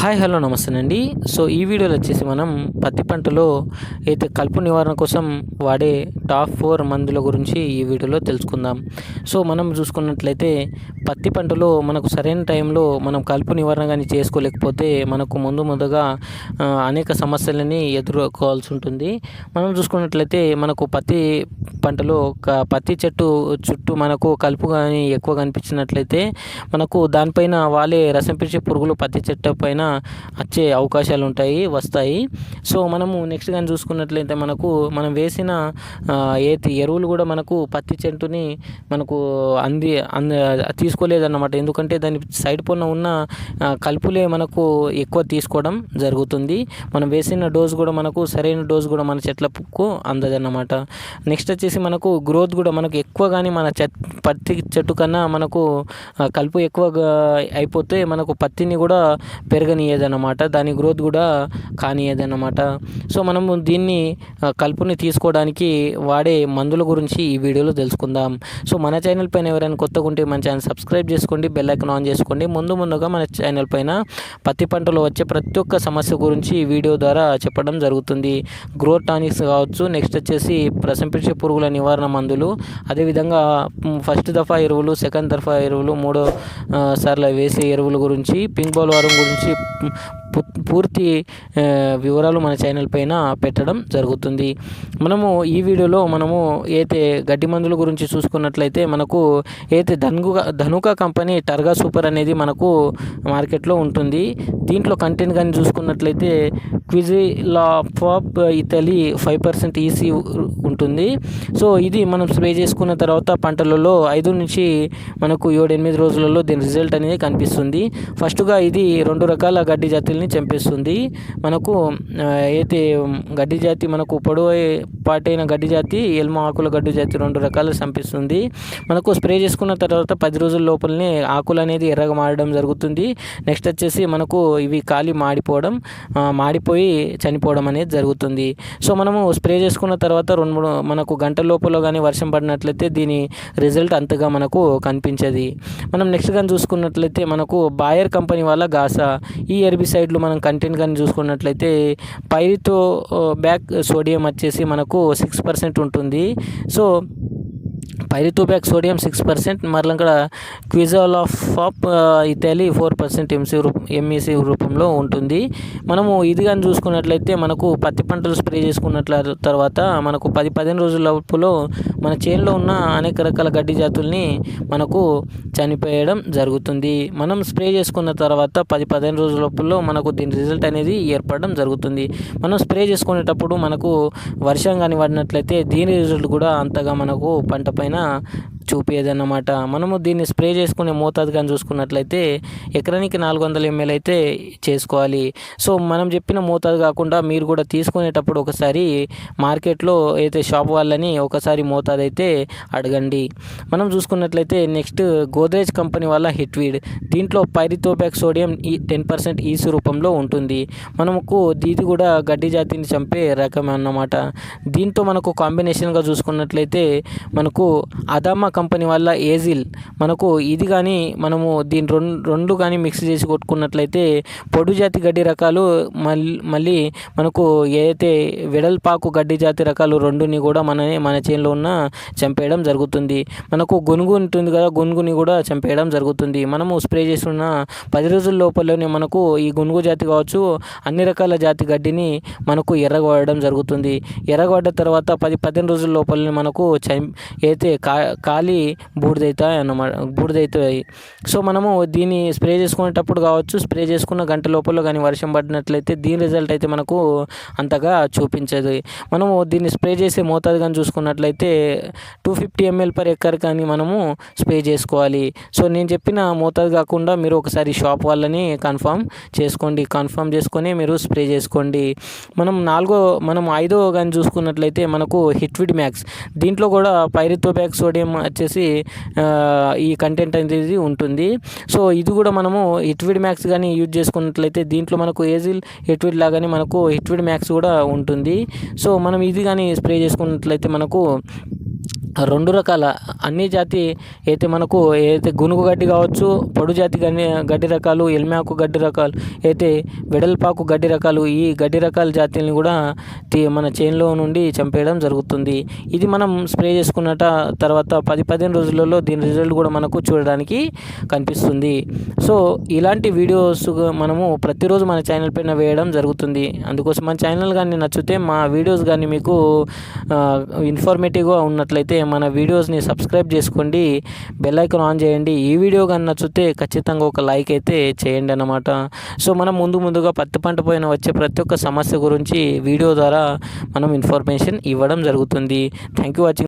Hi hello నమస్తే అండి so ఈ వీడియోలో వచ్చేసి మనం పత్తి పంటలో అయితే కలుపు నివారణ కోసం వాడే టాప్ ఫోర్ మందుల గురించి ఈ వీడియోలో తెలుసుకుందాం. సో మనం చూసుకున్నట్లయితే పత్తి పంటలో మనకు సరైన టైంలో మనం కలుపు నివారణ కానీ చేసుకోలేకపోతే మనకు ముందు ముందుగా అనేక సమస్యలని ఎదుర్కోవాల్సి ఉంటుంది. మనం చూసుకున్నట్లయితే మనకు పత్తి పంటలో ఒక పత్తి చెట్టు చుట్టూ మనకు కలుపు కానీ ఎక్కువ కనిపించినట్లయితే మనకు దానిపైన వాళ్ళే రసం పిలిచే పురుగులు పత్తి చెట్టు పైన వచ్చే అవకాశాలు ఉంటాయి వస్తాయి. సో మనము నెక్స్ట్ కానీ చూసుకున్నట్లయితే మనకు మనం వేసిన ఏతి ఎరువులు కూడా మనకు పత్తి చెట్టుని మనకు అంది అంద తీసుకోలేదన్నమాట. ఎందుకంటే దాని సైడ్ పొన్న ఉన్న కలుపులే మనకు ఎక్కువ తీసుకోవడం జరుగుతుంది. మనం వేసిన డోస్ కూడా మనకు సరైన డోస్ కూడా మన చెట్లకు అందదన్నమాట. నెక్స్ట్ వచ్చేసి మనకు గ్రోత్ కూడా మనకు ఎక్కువ కానీ మన చెట్ పత్తి చెట్టు కన్నా మనకు కలుపు ఎక్కువగా అయిపోతే మనకు పత్తిని కూడా పెరగనియదన్నమాట దాని గ్రోత్ కూడా కానియదన్నమాట సో మనము దీన్ని కలుపుని తీసుకోవడానికి వాడే మందుల గురించి ఈ వీడియోలో తెలుసుకుందాం. సో మన ఛానల్ పైన ఎవరైనా కొత్తగా ఉంటే మన ఛానల్ సబ్స్క్రైబ్ చేసుకోండి బెల్ ఐకన్ ఆన్ చేసుకోండి. ముందు ముందుగా మన ఛానల్ పైన పత్తి పంటలో వచ్చే ప్రతి ఒక్క సమస్య గురించి ఈ వీడియో ద్వారా చెప్పడం జరుగుతుంది. గ్రోత్ టానిక్స్ కావచ్చు నెక్స్ట్ వచ్చేసి ప్రసంపించే పురుగుల నివారణ మందులు. అదేవిధంగా ఫస్ట్ దఫా ఎరువులు సెకండ్ దఫా ఎరువులు మూడో సార్లు వేసే ఎరువుల గురించి పింక్ బాల్ వారం గురించి మ్, పు- పూర్తి వివరాలు మన ఛానల్ పైన పెట్టడం జరుగుతుంది. మనము ఈ వీడియోలో మనము అయితే గడ్డి మందుల గురించి చూసుకున్నట్లయితే మనకు అయితే ధనుక ధనుక కంపెనీ టర్గా సూపర్ అనేది మనకు మార్కెట్లో ఉంటుంది. దీంట్లో కంటెంట్ కానీ చూసుకున్నట్లయితే quizalofop ethyl five percent EC ఉంటుంది. సో ఇది మనం స్ప్రే చేసుకున్న తర్వాత పంటలలో ఐదు నుంచి మనకు ఏడు ఎనిమిది రోజులలో దీని రిజల్ట్ అనేది కనిపిస్తుంది. ఫస్ట్గా ఇది రెండు రకాల గడ్డి జాతుల్ని చంపేస్తుంది. మనకు అయితే గడ్డి జాతి మనకు పొడవు పాటైన గడ్డి జాతి ఎల్మ ఆకుల గడ్డి జాతి రెండు రకాలు చంపిస్తుంది. మనకు స్ప్రే చేసుకున్న తర్వాత పది రోజుల లోపలనే ఆకులు అనేది ఎర్రగా మారడం జరుగుతుంది. నెక్స్ట్ వచ్చేసి మనకు ఇవి కాలి మాడిపోవడం మాడిపోయి చనిపోవడం అనేది జరుగుతుంది. సో మనము స్ప్రే చేసుకున్న తర్వాత రెండు మూడు మనకు గంట లోపల కానీ వర్షం పడినట్లయితే దీని రిజల్ట్ అంతగా మనకు కనిపించదు. మనం నెక్స్ట్ కానీ చూసుకున్నట్లయితే మనకు బాయర్ కంపెనీ వాళ్ళ గాసా ఈ ఎర్బిసైడ్లు మనం కంటెంట్ కానీ చూసుకున్నట్లయితే పైరితో బ్యాక్ సోడియం వచ్చేసి మనకు సిక్స్ పర్సెంట్ ఉంటుంది. So pyrithiobac sodium six percent మరలా ఇక్కడ quizalofop ethyl four percent MC రూప ఎంఈసీ రూపంలో ఉంటుంది. మనము ఇది కానీ చూసుకున్నట్లయితే మనకు పత్తి పంటలు స్ప్రే చేసుకున్నట్ల తర్వాత మనకు పది పదిహేను రోజుల లోపులో మన చేనులో ఉన్న అనేక రకాల గడ్డి జాతుల్ని మనకు చనిపోయడం జరుగుతుంది. మనం స్ప్రే చేసుకున్న తర్వాత పది పదిహేను రోజుల లోపులో మనకు దీని రిజల్ట్ అనేది ఏర్పడడం జరుగుతుంది. మనం స్ప్రే చేసుకునేటప్పుడు మనకు వర్షం కానీ పడినట్లయితే దీని రిజల్ట్ కూడా అంతగా మనకు పంట పైన చూపించదన్నమాట మనము దీన్ని స్ప్రే చేసుకునే మోతాదు కానీ చూసుకున్నట్లయితే ఎకరానికి నాలుగు వందల ఎంఎల్ అయితే చేసుకోవాలి. సో మనం చెప్పిన మోతాదు కాకుండా మీరు కూడా తీసుకునేటప్పుడు ఒకసారి మార్కెట్లో అయితే షాప్ వాళ్ళని ఒకసారి మోతాదు అయితే అడగండి. మనం చూసుకున్నట్లయితే నెక్స్ట్ గోద్రేజ్ కంపెనీ వాళ్ళ హిట్వీడ్. దీంట్లో పైరితోబ్యాక్ సోడియం ఈ టెన్ పర్సెంట్ ఈసు రూపంలో ఉంటుంది. మనకు ఇది కూడా గడ్డి జాతిని చంపే రకం అన్నమాట. దీంతో మనకు కాంబినేషన్గా చూసుకున్నట్లయితే మనకు అదామా కంపెనీ వల్ల ఏజిల్. మనకు ఇది కానీ మనము దీని రెండు రెండు కానీ మిక్స్ చేసి కొట్టుకున్నట్లయితే పొడు జాతి గడ్డి రకాలు మళ్ళీ మళ్ళీ మనకు ఏదైతే వెడల్పాకు గడ్డి జాతి రకాలు రెండుని కూడా మన మన చేనులో ఉన్న చంపేయడం జరుగుతుంది. మనకు గునుగు ఉంటుంది కదా గునుగుని కూడా చంపేయడం జరుగుతుంది. మనము స్ప్రే చేస్తున్న పది రోజుల లోపలనే మనకు ఈ గునుగు జాతి కావచ్చు అన్ని రకాల జాతి గడ్డిని మనకు ఎర్రగొడడం జరుగుతుంది. ఎర్రగొడ్డ తర్వాత పది పదిహేను రోజుల లోపలనే మనకు చం అయితే కా మళ్ళీ బూడిదవుతాయి అన్నమాట బూడిదవుతాయి సో మనము దీన్ని స్ప్రే చేసుకునేటప్పుడు కావచ్చు స్ప్రే చేసుకున్న గంట లోపల కానీ వర్షం పడినట్లయితే దీని రిజల్ట్ అయితే మనకు అంతగా చూపించదు. మనము దీన్ని స్ప్రే చేసే మోతాదు కానీ చూసుకున్నట్లయితే two fifty ML per acre కానీ మనము స్ప్రే చేసుకోవాలి. సో నేను చెప్పిన మోతాదు కాకుండా మీరు ఒకసారి షాప్ వాళ్ళని కన్ఫర్మ్ చేసుకోండి. కన్ఫర్మ్ చేసుకొని మీరు స్ప్రే చేసుకోండి. మనం నాలుగో మనం ఐదో కానీ చూసుకున్నట్లయితే మనకు హిట్విడ్ మ్యాక్స్. దీంట్లో కూడా పైరితో బ్యాక్ సోడియం వచ్చేసి ఈ కంటెంట్ అనేది ఉంటుంది. సో ఇది కూడా మనము హిట్విడ్ మ్యాక్స్ కానీ యూజ్ చేసుకున్నట్లయితే దీంట్లో మనకు ఏజిల్ హిట్విడ్ లాగానే మనకు హిట్విడ్ మ్యాక్స్ కూడా ఉంటుంది. సో మనం ఇది కానీ స్ప్రే చేసుకున్నట్లయితే మనకు రెండు రకాల అన్ని జాతి అయితే మనకు ఏదైతే గునుగు గడ్డి కావచ్చు పొడు జాతి గడ్డి గడ్డి రకాలు ఎల్మాకు గడ్డి రకాలు అయితే వెడల్పాకు గడ్డి రకాలు ఈ గడ్డి రకాల జాతిని కూడా మన చేనులో నుండి చంపేయడం జరుగుతుంది. ఇది మనం స్ప్రే చేసుకున్నట తర్వాత పది పదిహేను రోజులలో దీని రిజల్ట్ కూడా మనకు చూడడానికి కనిపిస్తుంది. సో ఇలాంటి వీడియోస్ మనము ప్రతిరోజు మన ఛానల్ పైన వేయడం జరుగుతుంది. అందుకోసం మన ఛానల్ కానీ నచ్చితే మా వీడియోస్ కానీ మీకు ఇన్ఫర్మేటివ్గా ఉన్నట్లయితే మన వీడియోస్ని సబ్స్క్రైబ్ చేసుకోండి. బెల్ ఐకాన్ ఆన్ చేయండి. ఈ వీడియో కానీ నచ్చితే ఖచ్చితంగా ఒక లైక్ అయితే చేయండి అన్నమాట. సో మనం ముందు ముందుగా పత్తి పంట పైన వచ్చే ప్రతి ఒక్క సమస్య గురించి వీడియో ద్వారా మనం ఇన్ఫర్మేషన్ ఇవ్వడం జరుగుతుంది. Thank you watching